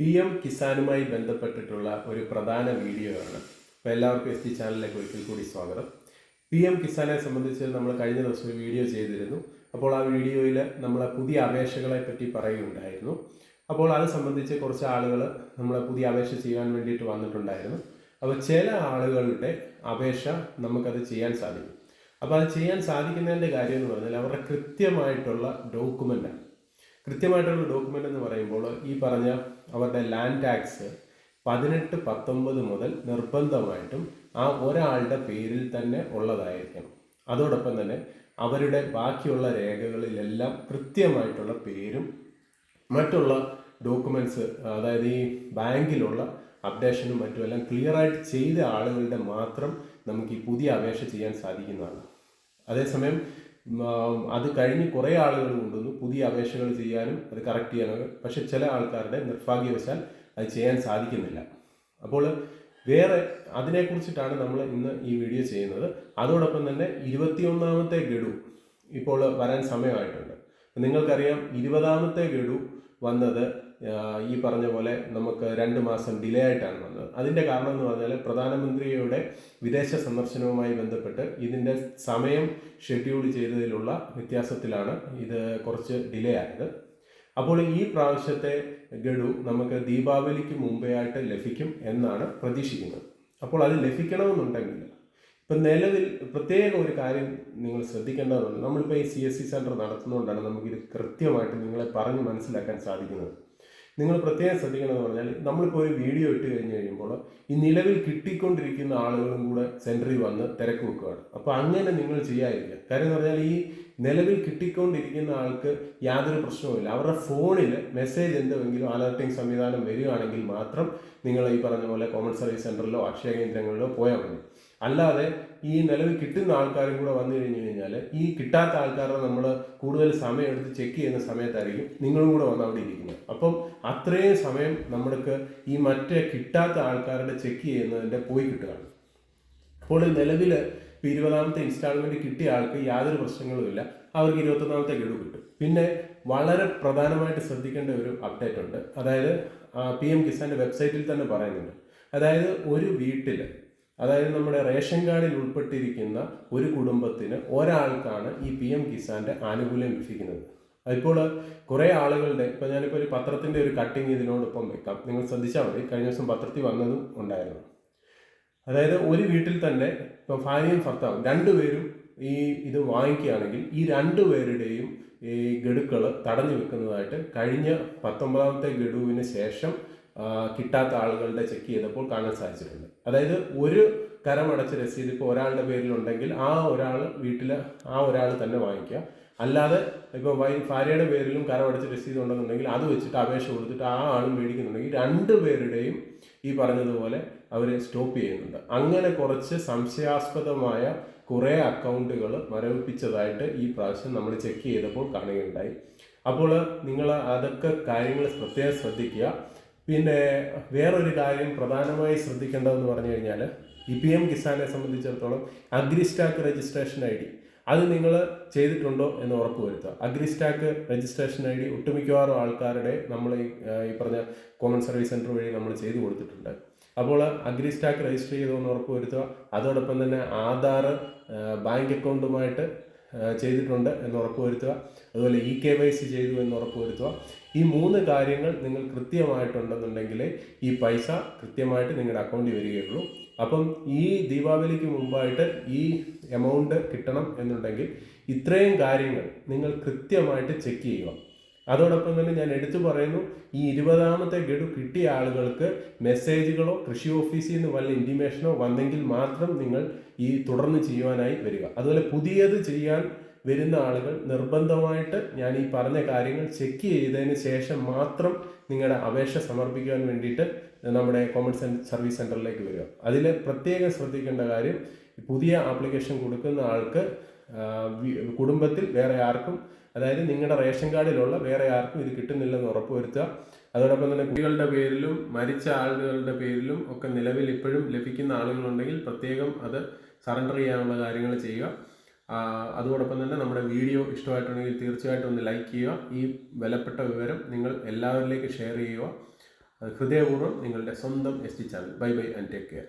P M കിസാനുമായി ബന്ധപ്പെട്ടിട്ടുള്ള ഒരു പ്രധാന വീഡിയോ ആണ്. അപ്പോൾ എല്ലാവർക്കും എസ് ടി ചാനലിലേക്ക് ഒരിക്കൽ കൂടി സ്വാഗതം. പി എം കിസാനെ സംബന്ധിച്ച് നമ്മൾ കഴിഞ്ഞ ദിവസം ഒരു വീഡിയോ ചെയ്തിരുന്നു. അപ്പോൾ ആ വീഡിയോയിൽ നമ്മളെ പുതിയ അപേക്ഷകളെ പറ്റി പറയുകയുണ്ടായിരുന്നു. അപ്പോൾ അത് സംബന്ധിച്ച് കുറച്ച് ആളുകൾ നമ്മളെ പുതിയ അപേക്ഷ ചെയ്യാൻ വേണ്ടിയിട്ട് വന്നിട്ടുണ്ടായിരുന്നു. അപ്പോൾ ചില ആളുകളുടെ അപേക്ഷ നമുക്കത് ചെയ്യാൻ സാധിക്കും. അപ്പോൾ അത് ചെയ്യാൻ സാധിക്കുന്നതിന്റെ കാര്യം എന്ന് പറഞ്ഞാൽ അവരുടെ കൃത്യമായിട്ടുള്ള ഡോക്യുമെന്റാണ്. കൃത്യമായിട്ടുള്ള ഡോക്യുമെന്റ് എന്ന് പറയുമ്പോൾ ഈ പറഞ്ഞ അവരുടെ ലാൻഡ് ടാക്സ് പതിനെട്ട് പത്തൊമ്പത് മുതൽ നിർബന്ധമായിട്ടും ആ ഒരാളുടെ പേരിൽ തന്നെ ഉള്ളതായിരിക്കണം. അതോടൊപ്പം തന്നെ അവരുടെ ബാക്കിയുള്ള രേഖകളിലെല്ലാം കൃത്യമായിട്ടുള്ള പേരും മറ്റുള്ള ഡോക്യുമെന്റ്സ് അതായത് ഈ ബാങ്കിലുള്ള അപ്ഡേഷനും മറ്റുമെല്ലാം ക്ലിയർ ആയിട്ട് ചെയ്ത ആളുകളുടെ മാത്രം നമുക്ക് ഈ പുതിയ അപേക്ഷ ചെയ്യാൻ സാധിക്കുന്നതാണ്. അതേസമയം അത് കഴിഞ്ഞ് കുറേ ആളുകൾ കൊണ്ടുവന്നു. പുതിയ അപേക്ഷകൾ ചെയ്യാനും അത് കറക്റ്റ് ചെയ്യാനും പക്ഷെ ചില ആൾക്കാരുടെ നിർഭാഗ്യവശാൽ അത് ചെയ്യാൻ സാധിക്കുന്നില്ല. അപ്പോൾ വേറെ അതിനെക്കുറിച്ചിട്ടാണ് നമ്മൾ ഇന്ന് ഈ വീഡിയോ ചെയ്യുന്നത്. അതോടൊപ്പം തന്നെ ഇരുപത്തിയൊന്നാമത്തെ ഗഡു ഇപ്പോൾ വരാൻ സമയമായിട്ടുണ്ട്. നിങ്ങൾക്കറിയാം ഇരുപതാമത്തെ ഗഡു വന്നത് ഈ പറഞ്ഞ പോലെ നമുക്ക് രണ്ട് മാസം ഡിലേ ആയിട്ടാണ് വന്നത്. അതിന്റെ കാരണം എന്ന് പറഞ്ഞാൽ പ്രധാനമന്ത്രിയുടെ വിദേശ സന്ദർശനവുമായി ബന്ധപ്പെട്ട് ഇതിന്റെ സമയം ഷെഡ്യൂൾ ചെയ്തതിലുള്ള വ്യത്യാസത്തിലാണ് ഇത് കുറച്ച് ഡിലേ ആയത്. അപ്പോൾ ഈ പ്രാവശ്യത്തെ ഗഡു നമുക്ക് ദീപാവലിക്ക് മുമ്പേ ആയിട്ട് ലഭിക്കും എന്നാണ് പ്രതീക്ഷിക്കുന്നത്. അപ്പോൾ അത് ലഭിക്കണമെന്നുണ്ടെങ്കിൽ ഇപ്പം നിലവിൽ പ്രത്യേക ഒരു കാര്യം നിങ്ങൾ ശ്രദ്ധിക്കേണ്ടതുണ്ട്. നമ്മളിപ്പോൾ ഈ സി എസ് സി സെന്റർ നടത്തുന്നതുകൊണ്ടാണ് നമുക്കിത് കൃത്യമായിട്ട് നിങ്ങളെ പറഞ്ഞ് മനസ്സിലാക്കാൻ സാധിക്കുന്നത്. നിങ്ങൾ പ്രത്യേകം ശ്രദ്ധിക്കണമെന്ന് പറഞ്ഞാൽ നമ്മളിപ്പോൾ ഒരു വീഡിയോ ഇട്ട് കഴിഞ്ഞ് കഴിയുമ്പോൾ ഈ നിലവിൽ കിട്ടിക്കൊണ്ടിരിക്കുന്ന ആളുകളും കൂടെ സെന്ററിൽ വന്ന് തിരക്ക് വെക്കുകയാണ്. അപ്പോൾ അങ്ങനെ നിങ്ങൾ ചെയ്യാതിരിക്കുക. കാര്യം എന്ന് പറഞ്ഞാൽ ഈ നിലവിൽ കിട്ടിക്കൊണ്ടിരിക്കുന്ന ആൾക്ക് യാതൊരു പ്രശ്നവുമില്ല. അവരുടെ ഫോണിൽ മെസ്സേജ് എന്തെങ്കിലും അലർട്ടിംഗ് സംവിധാനം വരികയാണെങ്കിൽ മാത്രം നിങ്ങൾ ഈ പറഞ്ഞ പോലെ കോമൺ സർവീസ് സെന്ററിലോ അക്ഷയ കേന്ദ്രങ്ങളിലോ പോയാൽ മതി. അല്ലാതെ ഈ നിലവിൽ കിട്ടുന്ന ആൾക്കാരും കൂടെ വന്നു കഴിഞ്ഞു കഴിഞ്ഞാൽ ഈ കിട്ടാത്ത ആൾക്കാരെ നമ്മൾ കൂടുതൽ സമയം എടുത്ത് ചെക്ക് ചെയ്യുന്ന സമയത്തായിരിക്കും നിങ്ങളും കൂടെ വന്ന് അവിടെ ഇരിക്കുന്നത്. അപ്പം അത്രയും സമയം നമ്മൾക്ക് ഈ മറ്റേ കിട്ടാത്ത ആൾക്കാരുടെ ചെക്ക് ചെയ്യുന്നതിന്റെ പോയി കിട്ടുകയാണ് അപ്പോൾ നിലവിൽ ഇപ്പോൾ ഇരുപതാമത്തെ ഇൻസ്റ്റാൾമെന്റ് കിട്ടിയ ആൾക്ക് യാതൊരു പ്രശ്നങ്ങളുമില്ല അവർക്ക് ഇരുപത്തൊന്നാമത്തെ ഗഡു കിട്ടും. പിന്നെ വളരെ പ്രധാനമായിട്ട് ശ്രദ്ധിക്കേണ്ട ഒരു അപ്ഡേറ്റ് ഉണ്ട്. അതായത് പി എം കിസാന്റെ വെബ്സൈറ്റിൽ തന്നെ പറയുന്നുണ്ട്. അതായത് ഒരു വീട്ടിൽ അതായത് നമ്മുടെ റേഷൻ കാർഡിൽ ഉൾപ്പെട്ടിരിക്കുന്ന ഒരു കുടുംബത്തിന് ഒരാൾക്കാണ് ഈ പി എം കിസാന്റെ ആനുകൂല്യം ലഭിക്കുന്നത്. ഇപ്പോൾ കുറേ ആളുകളുടെ ഇപ്പോൾ ഞാനിപ്പോൾ ഒരു പത്രത്തിന്റെ ഒരു കട്ടിങ് ഇതിനോടൊപ്പം വെക്കാം. നിങ്ങൾ ശ്രദ്ധിച്ചാൽ മതി. കഴിഞ്ഞ ദിവസം പത്രത്തിൽ വന്നതും ഉണ്ടായിരുന്നു. അതായത് ഒരു വീട്ടിൽ തന്നെ ഇപ്പോൾ ഭാര്യയും ഭർത്താവും രണ്ടുപേരും ഈ ഇത് വാങ്ങിക്കുകയാണെങ്കിൽ ഈ രണ്ടു പേരുടെയും ഈ ഗഡുക്കൾ തടഞ്ഞു വെക്കുന്നതായിട്ട് കഴിഞ്ഞ പത്തൊമ്പതാമത്തെ ഗഡുവിന് ശേഷം കിട്ടാത്ത ആളുകളുടെ ചെക്ക് ചെയ്തപ്പോൾ കാണാൻ സാധിച്ചിട്ടുണ്ട്. അതായത് ഒരു കരമടച്ച രസീത് ഇപ്പോൾ ഒരാളുടെ പേരിലുണ്ടെങ്കിൽ ആ ഒരാൾ വീട്ടിൽ ആ ഒരാൾ തന്നെ വാങ്ങിക്കുക. അല്ലാതെ ഇപ്പോൾ വൈ ഭാര്യയുടെ പേരിലും കരമടച്ച രസീത് ഉണ്ടെന്നുണ്ടെങ്കിൽ അത് വെച്ചിട്ട് അപേക്ഷ കൊടുത്തിട്ട് ആ ആളും മേടിക്കുന്നുണ്ടെങ്കിൽ രണ്ട് പേരുടെയും ഈ പറഞ്ഞതുപോലെ അവർ സ്റ്റോപ്പ് ചെയ്യുന്നുണ്ട്. അങ്ങനെ കുറച്ച് സംശയാസ്പദമായ കുറേ അക്കൗണ്ടുകൾ മരവിപ്പിച്ചതായിട്ട് ഈ പ്രാവശ്യം നമ്മൾ ചെക്ക് ചെയ്തപ്പോൾ കാണുകയുണ്ടായി. അപ്പോൾ നിങ്ങൾ അതൊക്കെ കാര്യങ്ങൾ പ്രത്യേകം ശ്രദ്ധിക്കുക. പിന്നെ വേറൊരു കാര്യം പ്രധാനമായി ശ്രദ്ധിക്കേണ്ടതെന്ന് പറഞ്ഞു കഴിഞ്ഞാൽ ഇ പി എം കിസാനെ സംബന്ധിച്ചിടത്തോളം അഗ്രിസ്റ്റാക്ക് രജിസ്ട്രേഷൻ ഐ ഡി അത് നിങ്ങൾ ചെയ്തിട്ടുണ്ടോ എന്ന് ഉറപ്പുവരുത്തുക അഗ്രിസ്റ്റാക്ക് രജിസ്ട്രേഷൻ ഐ ഡി ഒട്ടുമിക്കവാറും ആൾക്കാരുടെ നമ്മൾ ഈ പറഞ്ഞ കോമൺ സർവീസ് സെന്റർ വഴി നമ്മൾ ചെയ്തു കൊടുത്തിട്ടുണ്ട്. അപ്പോൾ അഗ്രി സ്റ്റാക്ക് രജിസ്റ്റർ ചെയ്തു എന്ന് ഉറപ്പ് വരുത്തുക. അതോടൊപ്പം തന്നെ ആധാർ ബാങ്ക് അക്കൗണ്ടുമായിട്ട് ചെയ്തിട്ടുണ്ട് എന്ന് ഉറപ്പുവരുത്തുക അതുപോലെ ഇ കെ വൈ സി ചെയ്തു എന്ന് ഉറപ്പുവരുത്തുക ഈ മൂന്ന് കാര്യങ്ങൾ നിങ്ങൾ കൃത്യമായിട്ടുണ്ടെന്നുണ്ടെങ്കിൽ ഈ പൈസ കൃത്യമായിട്ട് നിങ്ങളുടെ അക്കൗണ്ടിൽ വരികയുള്ളൂ. അപ്പം ഈ ദീപാവലിക്ക് മുമ്പായിട്ട് ഈ എമൗണ്ട് കിട്ടണം എന്നുണ്ടെങ്കിൽ ഇത്രയും കാര്യങ്ങൾ നിങ്ങൾ കൃത്യമായിട്ട് ചെക്ക് ചെയ്യുക. അതോടൊപ്പം തന്നെ ഞാൻ എടുത്തു പറയുന്നു ഈ ഇരുപതാമത്തെ ഗഡു കിട്ടിയ ആളുകൾക്ക് മെസ്സേജുകളോ കൃഷി ഓഫീസിൽ നിന്ന് വല്ല ഇന്റിമേഷനോ വന്നെങ്കിൽ മാത്രം നിങ്ങൾ ഈ തുടർന്ന് ചെയ്യുവാനായി വരിക. അതുപോലെ പുതിയത് ചെയ്യാൻ വരുന്ന ആളുകൾ നിർബന്ധമായിട്ട് ഞാൻ ഈ പറഞ്ഞ കാര്യങ്ങൾ ചെക്ക് ചെയ്തതിന് ശേഷം മാത്രം നിങ്ങളുടെ അപേക്ഷ സമർപ്പിക്കാൻ വേണ്ടിയിട്ട് നമ്മുടെ കോമൺ സർവീസ് സെന്ററിലേക്ക് വരിക. അതിൽ പ്രത്യേകം ശ്രദ്ധിക്കേണ്ട കാര്യം പുതിയ ആപ്ലിക്കേഷൻ കൊടുക്കുന്ന ആൾക്ക് കുടുംബത്തിൽ വേറെ ആർക്കും അതായത് നിങ്ങളുടെ റേഷൻ കാർഡിലുള്ള വേറെ ആർക്കും ഇത് കിട്ടുന്നില്ലെന്ന് ഉറപ്പുവരുത്തുക. അതോടൊപ്പം തന്നെ കുട്ടികളുടെ പേരിലും മരിച്ച ആളുകളുടെ പേരിലും ഒക്കെ നിലവിൽ ഇപ്പോഴും ലഭിക്കുന്ന ആളുകളുണ്ടെങ്കിൽ പ്രത്യേകം അത് സറണ്ടർ ചെയ്യാനുള്ള കാര്യങ്ങൾ ചെയ്യുക. അതോടൊപ്പം തന്നെ നമ്മുടെ വീഡിയോ ഇഷ്ടമായിട്ടുണ്ടെങ്കിൽ തീർച്ചയായിട്ടും ഒന്ന് ലൈക്ക് ചെയ്യുക. ഈ വിലപ്പെട്ട വിവരം നിങ്ങൾ എല്ലാവരിലേക്ക് ഷെയർ ചെയ്യുക. ഹൃദയപൂർവം നിങ്ങളുടെ സ്വന്തം S T channel bye bye and take care